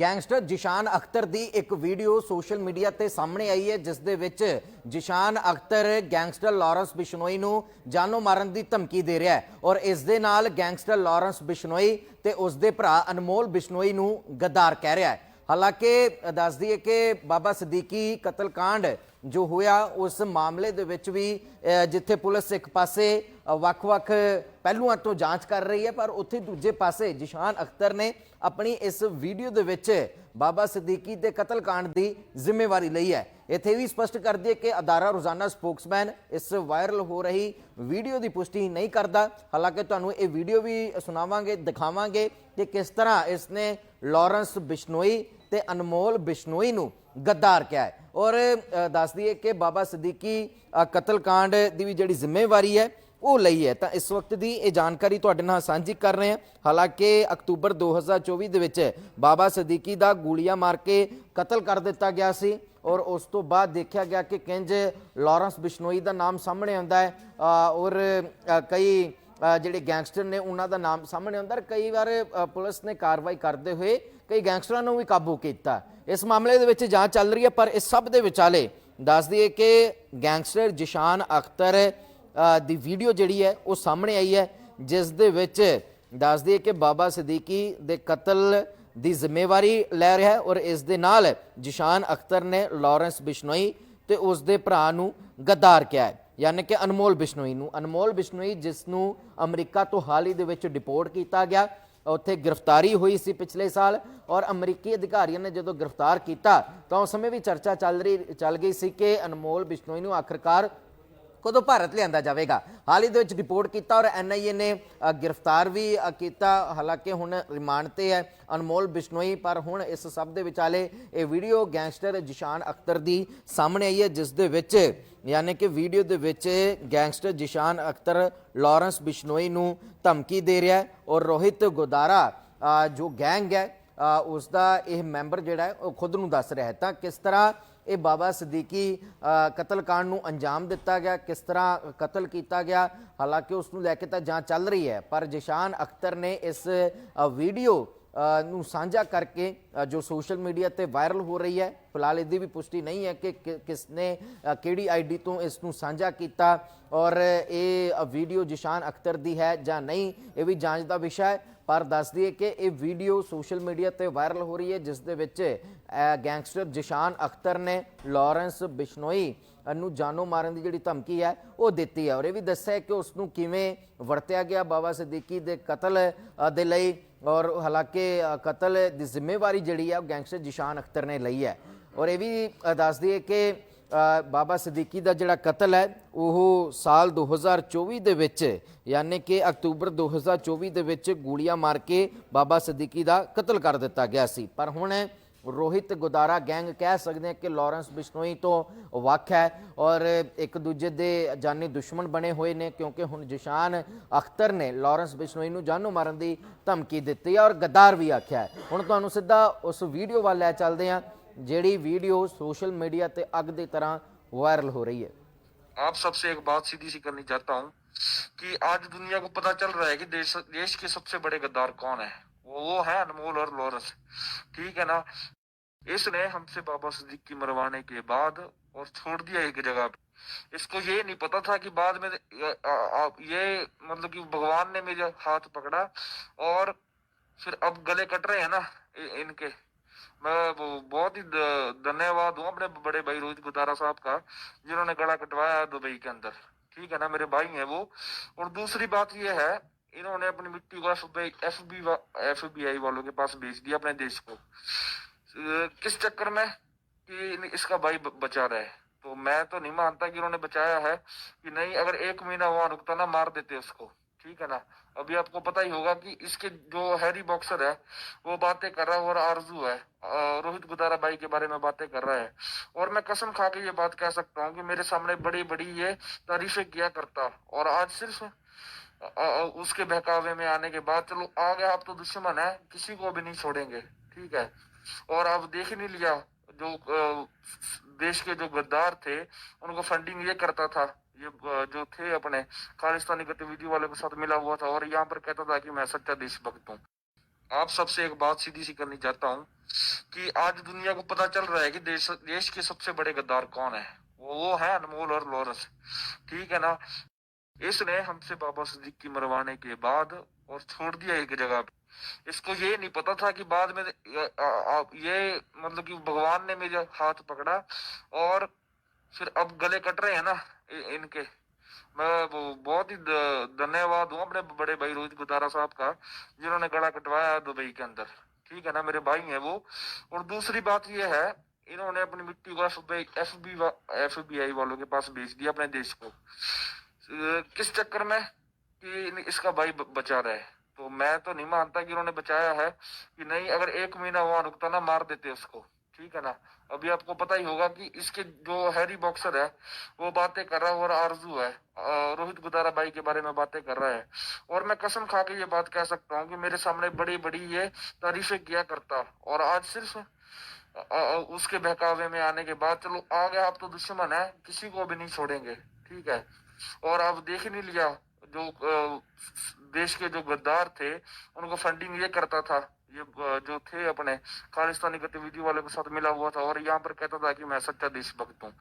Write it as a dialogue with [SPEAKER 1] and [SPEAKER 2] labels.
[SPEAKER 1] Gangster ਜਿਸ਼ਾਨ Akhtar ਦੀ ਇੱਕ video social media ਤੇ ਸਾਹਮਣੇ ਆਈ ਹੈ, ਜਿਸ ਦੇ ਵਿੱਚ ਜਿਸ਼ਾਨ ਅਖਤਰ ਗੈਂਗਸਟਰ ਲਾਰੈਂਸ ਬਿਸ਼ਨੋਈ ਨੂੰ ਜਾਨੋਂ ਮਾਰਨ ਦੀ ਧਮਕੀ ਦੇ ਰਿਹਾ ਹੈ ਔਰ ਇਸ ਦੇ ਨਾਲ ਗੈਂਗਸਟਰ ਲਾਰੈਂਸ ਬਿਸ਼ਨੋਈ ਤੇ ਉਸ ਦੇ ਭਰਾ ਅਨਮੋਲ ਬਿਸ਼ਨੋਈ ਨੂੰ ਗੱਦਾਰ ਕਹਿ ਰਿਹਾ ਹੈ। ਹਾਲਾਂਕਿ ਦੱਸ ਦਈਏ ਕਿ ਬਾਬਾ ਸਦੀਕੀ ਕਤਲकांड ਜੋ ਹੋਇਆ, ਉਸ ਮਾਮਲੇ ਦੇ ਵਿੱਚ ਵੀ ਜਿੱਥੇ ਪੁਲਿਸ ਇੱਕ ਪਾਸੇ ਵੱਖ-ਵੱਖ ਪਹਿਲੂਆਂ ਤੋਂ ਜਾਂਚ ਕਰ ਰਹੀ ਹੈ, ਪਰ ਉੱਥੇ ਦੂਜੇ ਪਾਸੇ ਜਿਸ਼ਾਨ ਅਖਤਰ ਨੇ ਆਪਣੀ ਇਸ ਵੀਡੀਓ ਦੇ ਵਿੱਚ ਬਾਬਾ ਸਦੀਕੀ ਦੇ ਕਤਲ ਕਾਂਡ ਦੀ ਜ਼ਿੰਮੇਵਾਰੀ ਲਈ ਹੈ। ਇੱਥੇ ਵੀ ਸਪਸ਼ਟ ਕਰ ਦਈਏ ਕਿ ਅਦਾਰਾ ਰੋਜ਼ਾਨਾ ਸਪੋਕਸਮੈਨ ਇਸ ਵਾਇਰਲ ਹੋ ਰਹੀ ਵੀਡੀਓ ਦੀ ਪੁਸ਼ਟੀ ਨਹੀਂ ਕਰਦਾ। ਹਾਲਾਂਕਿ ਤੁਹਾਨੂੰ ਇਹ ਵੀਡੀਓ ਵੀ ਸੁਣਾਵਾਂਗੇ, ਦਿਖਾਵਾਂਗੇ ਕਿ ਕਿਸ ਤਰ੍ਹਾਂ ਇਸ ਨੇ ਲਾਰੈਂਸ ਬਿਸ਼ਨੋਈ ਤੇ ਅਨਮੋਲ ਬਿਸ਼ਨੋਈ ਨੂੰ ਗੱਦਾਰ ਕਿਹਾ ਹੈ। ਔਰ ਦੱਸ ਦਈਏ ਕਿ ਬਾਬਾ ਸਦੀਕੀ ਕਤਲ ਕਾਂਡ ਦੀ ਵੀ ਜਿਹੜੀ ਜ਼ਿੰਮੇਵਾਰੀ ਹੈ ਉਹ ਲਈ ਹੈ। ਤਾਂ ਇਸ ਵਕਤ ਦੀ ਇਹ ਜਾਣਕਾਰੀ ਤੁਹਾਡੇ ਨਾਲ ਸਾਂਝੀ ਕਰ ਰਹੇ ਹਾਂ। ਹਾਲਾਂਕਿ ਅਕਤੂਬਰ 2024 ਦੇ ਵਿੱਚ ਬਾਬਾ ਸਦੀਕੀ ਦਾ ਗੋਲੀਆਂ ਮਾਰ ਕੇ ਕਤਲ ਕਰ ਦਿੱਤਾ ਗਿਆ ਸੀ ਔਰ ਉਸ ਤੋਂ ਬਾਅਦ ਦੇਖਿਆ ਗਿਆ ਕਿ ਕਿੰਜ ਲਾਰੈਂਸ ਬਿਸ਼ਨੋਈ ਦਾ ਨਾਮ ਸਾਹਮਣੇ ਆਉਂਦਾ ਹੈ। ਔਰ ਕਈ ਜਿਹੜੇ ਗੈਂਗਸਟਰ ਨੇ ਉਹਨਾਂ ਦਾ ਨਾਮ ਸਾਹਮਣੇ ਆਉਂਦਾ ਹੈ। ਕਈ ਵਾਰ ਪੁਲਿਸ ਨੇ ਕਾਰਵਾਈ ਕਰਦੇ ਹੋਏ ਕਈ ਗੈਂਗਸਟਰਾਂ ਨੂੰ ਵੀ ਕਾਬੂ ਕੀਤਾ। ਇਸ ਮਾਮਲੇ ਦੇ ਵਿੱਚ ਜਾਂਚ ਚੱਲ ਰਹੀ ਹੈ, ਪਰ ਇਸ ਸਭ ਦੇ ਵਿਚਾਲੇ ਦੱਸ ਦਈਏ ਕਿ ਗੈਂਗਸਟਰ ਜਿਸ਼ਾਨ ਅਖਤਰ ਦੀ ਵੀਡੀਓ ਜਿਹੜੀ ਹੈ, ਉਹ ਸਾਹਮਣੇ ਆਈ ਹੈ, ਜਿਸ ਦੇ ਵਿੱਚ ਦੱਸ ਦਈਏ ਕਿ ਬਾਬਾ ਸਦੀਕੀ ਦੇ ਕਤਲ ਦੀ ਜ਼ਿੰਮੇਵਾਰੀ ਲੈ ਰਿਹਾ ਹੈ ਔਰ ਇਸ ਦੇ ਨਾਲ ਜਿਸ਼ਾਨ ਅਖਤਰ ਨੇ ਲਾਰੈਂਸ ਬਿਸ਼ਨੋਈ ਤੇ ਉਸ ਦੇ ਭਰਾ ਨੂੰ ਗੱਦਾਰ ਕਿਹਾ ਹੈ, ਯਾਨੀ ਕਿ ਅਨਮੋਲ ਬਿਸ਼ਨੋਈ ਨੂੰ। ਅਨਮੋਲ ਬਿਸ਼ਨੋਈ ਜਿਸ ਨੂੰ ਅਮਰੀਕਾ ਤੋਂ ਹਾਲ ਹੀ ਦੇ ਵਿੱਚ ਡਿਪੋਰਟ ਕੀਤਾ ਗਿਆ, ਉੱਥੇ ਗ੍ਰਿਫਤਾਰੀ ਹੋਈ ਸੀ ਪਿਛਲੇ ਸਾਲ ਔਰ ਅਮਰੀਕੀ ਅਧਿਕਾਰੀਆਂ ਨੇ ਜਦੋਂ ਗ੍ਰਿਫਤਾਰ ਕੀਤਾ ਤਾਂ ਉਸ ਸਮੇਂ ਵੀ ਚਰਚਾ ਚੱਲ ਰਹੀ, ਚੱਲ ਗਈ ਸੀ ਕਿ ਅਨਮੋਲ ਬਿਸ਼ਨੋਈ ਨੂੰ ਆਖਰਕਾਰ ਕਦੋਂ ਭਾਰਤ ਲਿਆਂਦਾ ਜਾਵੇਗਾ। ਹਾਲ ਹੀ ਦੇ ਵਿੱਚ ਰਿਪੋਰਟ ਕੀਤਾ ਔਰ ਐਨਆਈਏ ਨੇ ਗ੍ਰਿਫਤਾਰ ਵੀ ਕੀਤਾ। ਹਾਲਾਂਕਿ ਹੁਣ ਰਿਮਾਂਡ ਤੇ ਹੈ ਅਨਮੋਲ ਬਿਸ਼ਨੋਈ ਪਰ ਹੁਣ ਇਸ ਸਭ ਦੇ ਵਿਚਾਲੇ ਇਹ ਵੀਡੀਓ ਗੈਂਗਸਟਰ ਜਿਸ਼ਾਨ ਅਖਤਰ ਦੀ ਸਾਹਮਣੇ ਆਈ ਹੈ ਜਿਸ ਦੇ ਵਿੱਚ ਯਾਨੀ ਕਿ ਵੀਡੀਓ ਦੇ ਵਿੱਚ ਗੈਂਗਸਟਰ ਜਿਸ਼ਾਨ ਅਖਤਰ ਲਾਰੈਂਸ ਬਿਸ਼ਨੋਈ ਨੂੰ ਧਮਕੀ ਦੇ ਰਿਹਾ ਹੈ ਔਰ ਰੋਹਿਤ ਗੋਦਾਰਾ ਜੋ ਗੈਂਗ ਹੈ ਅ, ਉਸ ਦਾ ਇਹ ਮੈਂਬਰ ਜਿਹੜਾ ਉਹ ਖੁਦ ਨੂੰ ਦੱਸ ਰਿਹਾ ਹੈ। ਤਾਂ ਕਿਸ ਤਰ੍ਹਾਂ ਇਹ ਬਾਬਾ ਸਦੀਕੀ ਅ, ਕਤਲकांड ਨੂੰ ਅੰਜਾਮ ਦਿੱਤਾ ਗਿਆ। ਕਿਸ ਤਰ੍ਹਾਂ ਕਤਲ ਕੀਤਾ ਗਿਆ? ਹਾਲਾਂਕਿ ਉਸ ਨੂੰ ਲੈ ਕੇ ਤਾਂ ਜਾਂਚ ਚੱਲ ਰਹੀ ਹੈ ਪਰ ਜਿਸ਼ਾਨ ਅਖਤਰ ਨੇ ਇਸ ਵੀਡੀਓ ਨੂੰ ਸਾਂਝਾ ਕਰਕੇ ਜੋ ਸੋਸ਼ਲ ਮੀਡੀਆ ਤੇ ਵਾਇਰਲ ਹੋ ਰਹੀ ਹੈ ਫਿਲਹਾਲ ਇਹਦੀ ਵੀ ਪੁਸ਼ਟੀ ਨਹੀਂ ਹੈ ਕਿ ਕਿ- ਕਿਸ ਨੇ ਅ, ਕਿਹੜੀ ਆਈਡੀ ਤੋਂ ਇਸ ਨੂੰ ਸਾਂਝਾ ਕੀਤਾ। ਔਰ ਇਹ ਵੀਡੀਓ ਜਿਸ਼ਾਨ ਅਖਤਰ ਦੀ ਹੈ ਜਾਂ ਨਹੀਂ ਇਹ ਵੀ ਜਾਂਚ ਦਾ ਵਿਸ਼ਾ ਹੈ। ਪਰ ਦੱਸ ਦਈਏ ਕਿ ਇਹ ਵੀਡੀਓ ਸੋਸ਼ਲ ਮੀਡੀਆ ਤੇ ਵਾਇਰਲ ਹੋ ਰਹੀ ਹੈ ਜਿਸ ਦੇ ਵਿੱਚ ਗੈਂਗਸਟਰ ਜਿਸ਼ਾਨ ਅਖਤਰ ਨੇ ਲਾਰੈਂਸ ਬਿਸ਼ਨੋਈ ਨੂੰ ਜਾਨੋ ਮਾਰਨ ਦੀ ਜਿਹੜੀ ਧਮਕੀ ਹੈ ਉਹ ਦਿੱਤੀ ਹੈ। ਔਰ ਇਹ ਵੀ ਦੱਸਿਆ ਕਿ ਉਸ ਨੂੰ ਕਿਵੇਂ ਵਰਤਿਆ ਗਿਆ ਬਾਬਾ ਸਦੀਕੀ ਦੇ ਕਤਲ ਦੇ ਲਈ। ਔਰ ਹਾਲਾਂਕਿ ਕਤਲ ਦੀ ਜ਼ਿੰਮੇਵਾਰੀ ਜਿਹੜੀ ਹੈ ਉਹ ਗੈਂਗਸਟਰ ਜਿਸ਼ਾਨ ਅਖਤਰ ਨੇ ਲਈ ਹੈ। ਔਰ ਇਹ ਵੀ ਅ, ਦੱਸ ਦਈਏ ਕਿ ਬਾਬਾ ਸਦੀਕੀ ਦਾ ਜਿਹੜਾ ਕਤਲ ਹੈ ਉਹ ਸਾਲ 2024 ਦੇ ਵਿੱਚ ਯਾਨੀ ਕਿ ਅਕਤੂਬਰ 2024 ਦੇ ਵਿੱਚ ਗੋਲੀਆਂ ਮਾਰ ਕੇ ਬਾਬਾ ਸਦੀਕੀ ਦਾ ਕਤਲ ਕਰ ਦਿੱਤਾ ਗਿਆ ਸੀ। ਪਰ ਹੁਣ ਰੋਹਿਤ ਗੁਦਾਰਾ ਗੈਂਗ ਕਹਿ ਸਕਦੇ ਹਾਂ ਕਿ ਲਾਰੈਂਸ ਬਿਸ਼ਨੋਈ ਤੋਂ ਵੱਖ ਹੈ ਔਰ ਇੱਕ ਦੂਜੇ ਦੇ ਜਾਨੀ ਦੁਸ਼ਮਣ ਬਣੇ ਹੋਏ ਨੇ ਕਿਉਂਕਿ ਹੁਣ ਜਿਸ਼ਾਨ ਅਖਤਰ ਨੇ ਲਾਰੈਂਸ ਬਿਸ਼ਨੋਈ ਨੂੰ ਜਾਨੋਂ ਮਾਰਨ ਦੀ ਧਮਕੀ ਦਿੱਤੀ ਹੈ ਔਰ ਗੱਦਾਰ ਵੀ ਆਖਿਆ ਹੈ ਹੁਣ ਤੁਹਾਨੂੰ ਸਿੱਧਾ ਉਸ ਵੀਡੀਓ ਵੱਲ ਲੈ ਚੱਲਦੇ ਹਾਂ ਜਿਹੜੀ ਵੀਡੀਓ ਸੋਸ਼ਲ ਮੀਡੀਆ ਤੇ ਅੱਗ ਦੀ ਤਰ੍ਹਾਂ ਵਾਇਰਲ ਹੋ ਰਹੀ ਹੈ
[SPEAKER 2] आप सबसे एक बात सीधी सी करनी चाहता हूँ कि आज दुनिया को पता चल रहा है कि देश देश के सबसे बड़े गद्दार कौन है वो वो है अनमोल और लॉरेंस ठीक है ना इसने हमसे बाबा सदीक की मरवाने के बाद और छोड़ दिया एक जगह पे। इसको ये नहीं पता था कि बाद में, ये मतलब कि भगवान ने मेरे हाथ पकड़ा और फिर अब गले कट रहे हैं ना इनके। मैं बहुत ही धन्यवाद हूँ अपने बड़े भाई रोहित गुदारा साहब का, जिन्होंने गला कटवाया दुबई के अंदर। ठीक है ना, मेरे भाई हैं वो। और दूसरी बात ये है, इन्होंने अपनी मिट्टी को F B F B I वालों के पास बेच दिया अपने देश को। किस चक्कर में कि इसका भाई बचा रहे? तो मैं तो नहीं मानता कि उन्होंने बचाया है, कि नहीं, अगर एक महीना वहाँ रुकता ना, मार देते उसको, ठीक है ना? अभी आपको पता ही होगा कि इसके जो हैरी बॉक्सर है, वो बातें कर रहा है, और आरज़ू है रोहित गुदारा भाई के बारे में बातें कर रहा है। और मैं कसम खा के ये बात कह सकता हूँ कि मेरे सामने बड़ी बड़ी ये तारीफें किया करता। और आज सिर्फ़ उसके बहकावे में आने के बाद, चलो आ गया आप तो दुश्मन है, किसी को भी नहीं छोड़ेंगे, ठीक है? और अब देख नहीं लिया, जो देश के जो गद्दार थे, उनको फंडिंग ये करता था, ये जो थे अपने, खालिस्तानी गतिविधि वाले के साथ मिला हुआ था और यहाँ पर कहता था कि मैं सच्चा देशभक्त हूँ। आप सबसे एक बात सीधी सी करनी चाहता हूँ कि आज दुनिया को पता चल रहा है कि देश देश के सबसे बड़े गद्दार कौन है? वो वो है अनमोल और लॉरेंस। ठीक है ना? इसने हमसे बाबा सदीक की मरवाने के बाद और छोड़ दिया एक जगह पे। इसको ये नहीं पता था कि बाद में ये, मतलब कि भगवान ने मेरे हाथ पकड़ा और फिर अब गले कट रहे हैं ना इनके। मैं बहुत ही धन्यवाद हूँ अपने बड़े भाई रोहित गुदारा साहब का जिन्होंने गला कटवाया दुबई के अंदर। ठीक है ना मेरे भाई हैं वो। और दूसरी बात ये है इन्होंने अपनी मिट्टी को F B F B I वालों के पास बेच दिया अपने देश को। किस चक्कर में कि इसका भाई बचा रहे तो मैं तो नहीं मानता कि उन्होंने बचाया है कि नहीं, अगर एक महीना वहाँ रुकता ना, मार देते उसको, ठीक है ना? अभी आपको पता ही होगा कि इसके जो हैरी बॉक्सर है, वो बातें कर रहा है और आरज़ू है रोहित गुदारा भाई के बारे में बातें कर रहा है। और मैं कसम खा के ये बात कह सकता हूँ कि मेरे सामने बड़ी बड़ी ये तारीफें किया करता। और आज सिर्फ़ उसके बहकावे में आने के बाद, चलो आ गया आप तो दुश्मन है, किसी को भी नहीं छोड़ेंगे, ठीक है? और आप देख नहीं लिया, जो देश के जो गद्दार थे, उनको फंडिंग ये करता था, ये जो थे अपने खालिस्तानी गतिविधि वालों के साथ मिला हुआ था और यहाँ पर कहता था कि मैं सच्चा देशभक्त हूँ।